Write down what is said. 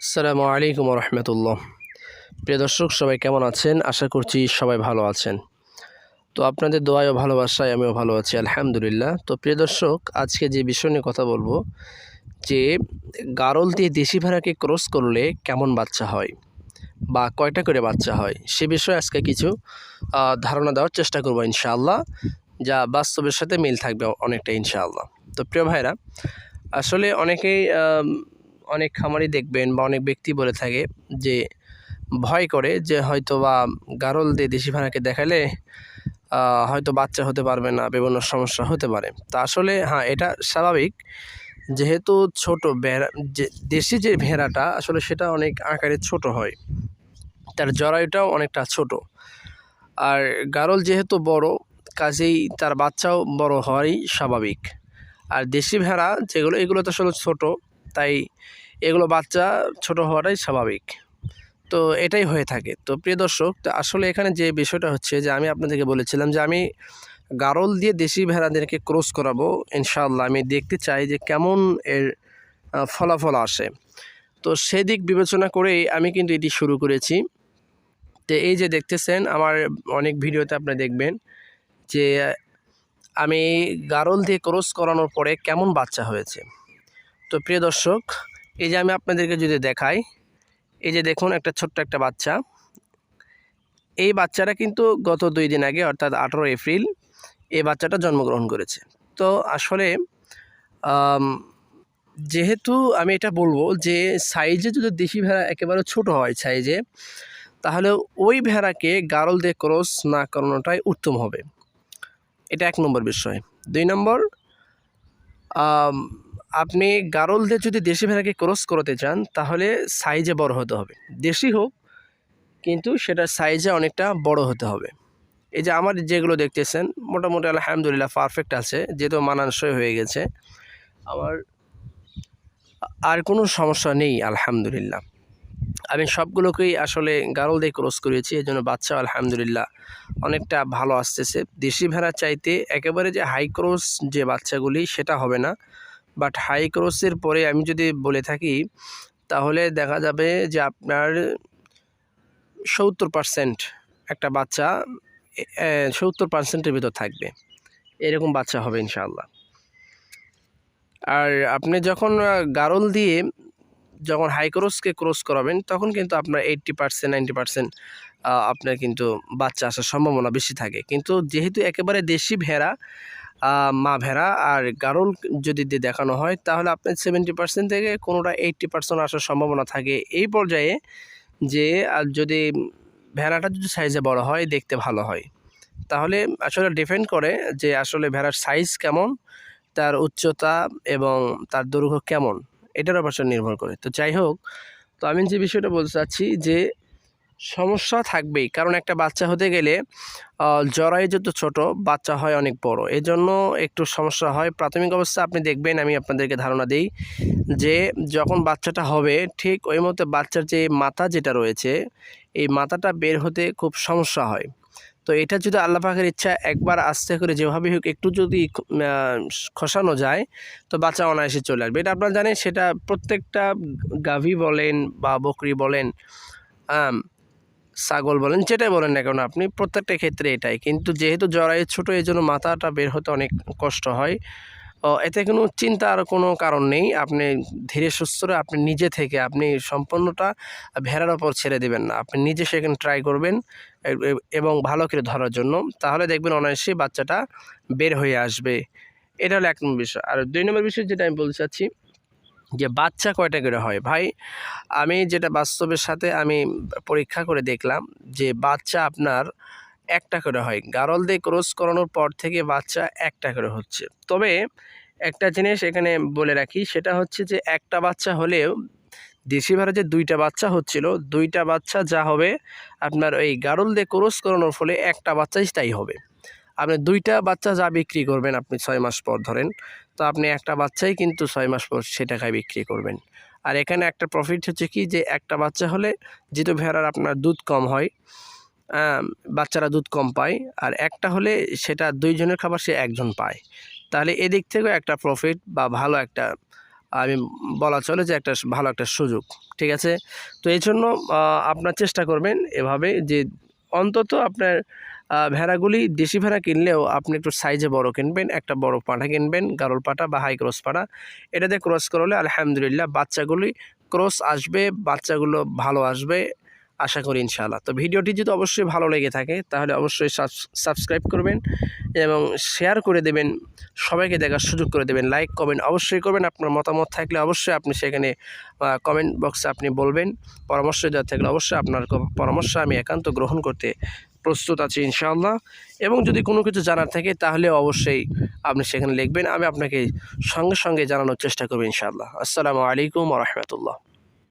আসসালামু আলাইকুম রহমতুল্লাহ প্রিয় দর্শক, সবাই কেমন আছেন? আশা করছি সবাই ভালো আছেন। তো আপনাদের দোয়ায় ও ভালোবাসায় আমিও ভালো আছি, আলহামদুলিল্লাহ। তো প্রিয় দর্শক, আজকে যে বিষয় নিয়ে কথা বলব, যে গারল দিয়ে দেশি ভেড়াকে ক্রস করলে কেমন বাচ্চা হয় বা কয়টা করে বাচ্চা হয়, সে বিষয়ে আজকে কিছু ধারণা দেওয়ার চেষ্টা করব ইনশাআল্লাহ, যা বাস্তবের সাথে মিল থাকবে অনেকটা ইনশাআল্লাহ। তো প্রিয় ভাইরা, আসলে অনেকেই অনেক খামারি দেখবেন বা অনেক ব্যক্তি বলে থাকে যে ভয় করে যে হয়তো বা গারল দিয়ে দেশি ভেড়াকে দেখালে হয়তো বাচ্চা হতে পারবে না বিভিন্ন সমস্যা হতে পারে। তা আসলে হ্যাঁ এটা স্বাভাবিক। যেহেতু ছোট ভেড়া, যে, দেশি যে ভেড়াটা, আসলে সেটা অনেক আকারে ছোট হয়। তার জরায়ুটাও অনেকটা ছোট। আর গারল যেহেতু বড়, কাজেই তার বাচ্চাও বড় হওয়ারই স্বাভাবিক। আর দেশি ভেড়া যেগুলো, এগুলো তো আসলে ছোট। তাই এগুলো বাচ্চা ছোট হওয়াটাই স্বাভাবিক। তো এটাই হয়ে থাকে। তো প্রিয় দর্শক, তো আসলে এখানে যে বিষয়টা হচ্ছে যে আমি আপনাদেরকে বলেছিলাম যে আমি গারল দিয়ে দেশি ভেড়াদেরকে ক্রস করাবো, ইনশাআল্লাহ আমি দেখতে চাই যে কেমন এর ফলাফল আসে। তো সেদিক বিবেচনা করেই আমি কিন্তু এটি শুরু করেছি। তো এই যে দেখতেছেন, আমার অনেক ভিডিওতে আপনি দেখবেন যে আমি গারল দিয়ে ক্রস করানোর পরে কেমন বাচ্চা হয়েছে। তো প্রিয় দর্শক, এই যে আমি আপনাদেরকে যদি দেখাই, এই যে দেখুন একটা ছোট্ট একটা বাচ্চা। এই বাচ্চাটা কিন্তু গত দুই দিন আগে, অর্থাৎ আঠেরো এপ্রিল, এই বাচ্চাটা জন্মগ্রহণ করেছে। তো আসলে যেহেতু আমি এটা বলব যে সাইজে যদি দেশি ভেড়া একেবারে ছোট হয় সাইজে, তাহলে ওই ভেড়াকে গারল দিয়ে ক্রস না করানোটাই উত্তম হবে। এটা এক নম্বর বিষয়। দুই নম্বর আপনি গারল দিয়ে যদি দেশি ভেড়াকে ক্রস করতে চান, তাহলে সাইজে বড় হতে হবে। দেশি হোক, কিন্তু সেটা সাইজে অনেকটা বড় হতে হবে। এই যে আমার যেগুলো দেখতেছেন, মোটামুটি আলহামদুলিল্লাহ পারফেক্ট আছে যেহেতু মানানসই হয়ে গেছে। আমার আর কোনো সমস্যা নেই, আলহামদুলিল্লাহ। আমি সবগুলোকেই আসলে গারল দিয়ে ক্রস করেছি, এই জন্য বাচ্চা আলহামদুলিল্লাহ অনেকটা ভালো আসতেছে। দেশি ভেড়া চাইতে একেবারে যে হাই ক্রস যে বাচ্চাগুলি, সেটা হবে না। বাট হাই ক্রসের পরে আমি যদি বলে থাকি, তাহলে দেখা যাবে যে আপনার সত্তর পার্সেন্ট একটা বাচ্চা সত্তর পার্সেন্টের ভিতর থাকবে। এরকম বাচ্চা হবে ইনশাল্লাহ আর আপনি যখন গারল দিয়ে যখন হাই ক্রসকে ক্রস করাবেন, তখন কিন্তু আপনার এইট্টি পার্সেন্ট নাইনটি পার্সেন্ট আপনার কিন্তু বাচ্চা আসার সম্ভাবনা বেশি থাকে। কিন্তু যেহেতু একেবারে দেশি ভেড়া মা ভেড়া আর গারল যদি দিয়ে দেখানো হয়, তাহলে আপনার সেভেন্টি পার্সেন্ট থেকে কোনোটা এইট্টি পার্সেন্ট আসার সম্ভাবনা থাকে। এই পর্যায়ে যে আর যদি ভেড়াটা যদি সাইজে বড় হয়, দেখতে ভালো হয়। তাহলে আসলে ডিপেন্ড করে যে, আসলে ভেড়ার সাইজ কেমন, তার উচ্চতা এবং তার দৈর্ঘ্য কেমন, এটার উপর নির্ভর করে। তো যাই হোক, তো আমি যে বিষয়টা বলতে চাচ্ছি যে সমস্যা থাকবেই। কারণ একটা বাচ্চা হতে গেলে জরায়ু যত ছোট, বাচ্চা হয় অনেক বড়। এজন্য একটু সমস্যা হয়। প্রাথমিক অবস্থা আপনি দেখবেন, আমি আপনাদেরকে ধারণা দিই যে, যখন বাচ্চাটা হবে, ঠিক ওই মতো বাচ্চার যে মাথা যেটা রয়েছে, এই মাথাটা বের হতে খুব সমস্যা হয়। তো এটা যদি আল্লাহ পাকের ইচ্ছা একবার আস্তে করে যেভাবে হোক, একটু যদি খসানো যায়, তো বাচ্চা অনায়াসে চলে আসবে। এটা আপনারা জানেন, সেটা প্রত্যেকটা গাভী বলেন বা বকরি বলেন ছাগল বলেন যেটাই বলেন না কেন আপনি প্রত্যেকটা ক্ষেত্রে এটাই। কিন্তু যেহেতু জরায়ু ছোটো এই জন্য মাথাটা বের হতে অনেক কষ্ট হয়। ও, এতে কোনো চিন্তার কোনো কারণ নেই। আপনি ধীরে সুস্থরে আপনি নিজে থেকে আপনি সম্পূর্ণটা ভেড়ার ওপর ছেড়ে দেবেন না। আপনি নিজে সেখানে ট্রাই করবেন এবং ভালো করে ধরার জন্য। তাহলে দেখবেন অনায়াসে বাচ্চাটা বের হয়ে আসবে। এটা হলো এক নম্বর বিষয়। আর দুই নম্বর বিষয় যেটা আমি বলতে চাচ্ছি যে বাচ্চা কয়টা করে হয়? ভাই, আমি যেটা বাস্তবের সাথে আমি পরীক্ষা করে দেখলাম যে বাচ্চা আপনার একটা করে হয়। গারল দিয়ে ক্রস করানোর পর থেকে বাচ্চা একটা করে হচ্ছে। তবে একটা জিনিস এখানে বলে রাখি, সেটা হচ্ছে যে একটা বাচ্চা হলেও দেশি যে দুইটা বাচ্চা হচ্ছিল। দুইটা বাচ্চা যা হবে আপনার ওই গারল দিয়ে ক্রস করানোর ফলে একটা বাচ্চাই তাই হবে। আপনি দুইটা বাচ্চা যা বিক্রি করবেন আপনি ছয় মাস পর ধরেন, তো আপনি একটা বাচ্চাই কিন্তু ছয় মাস পর সে টাকায় বিক্রি করবেন। আর এখানে একটা প্রফিট হচ্ছে কি যে একটা বাচ্চা হলে যেহেতু ভেড়ার আপনার দুধ কম হয় বাচ্চারা দুধ কম পায়, আর একটা হলে সেটা দুইজনের খাবার সে একজন পায়। তাহলে এদিক থেকেও একটা প্রফিট বা ভালো একটা, আমি বলা চলে যে একটা ভালো একটা সুযোগ, ঠিক আছে? তো এই জন্য আপনার চেষ্টা করবেন এভাবে যে অন্তত আপনার ভেড়াগুলি দেশি ভেড়া কিনলেও আপনি একটু সাইজে বড় কিনবেন, একটা বড় পাঠা কিনবেন, গারল পাঠা বা হাই ক্রস পাঠা। এটাতে ক্রস করলে আলহামদুলিল্লাহ বাচ্চাগুলি ক্রস আসবে, বাচ্চাগুলো ভালো আসবে, আশা করি ইনশাআল্লাহ। তো ভিডিওটি যদি অবশ্যই ভালো লেগে থাকে, তাহলে অবশ্যই সাবস্ক্রাইব করবেন এবং শেয়ার করে দেবেন, সবাইকে দেখার সুযোগ করে দেবেন। লাইক কমেন্ট অবশ্যই করবেন, আপনার মতামত থাকলে অবশ্যই আপনি সেখানে কমেন্ট বক্সে আপনি বলবেন। পরামর্শ দেওয়া থাকলে অবশ্যই আপনার পরামর্শ আমি একান্ত গ্রহণ করতে প্রস্তুত আছি ইনশাআল্লাহ। এবং যদি কোনো কিছু জানার থাকে, তাহলে অবশ্যই আপনি সেখানে লিখবেন, আমি আপনাকে সঙ্গে সঙ্গে জানানোর চেষ্টা করব ইনশাআল্লাহ। আসসালামু আলাইকুম রহমতুল্লাহ।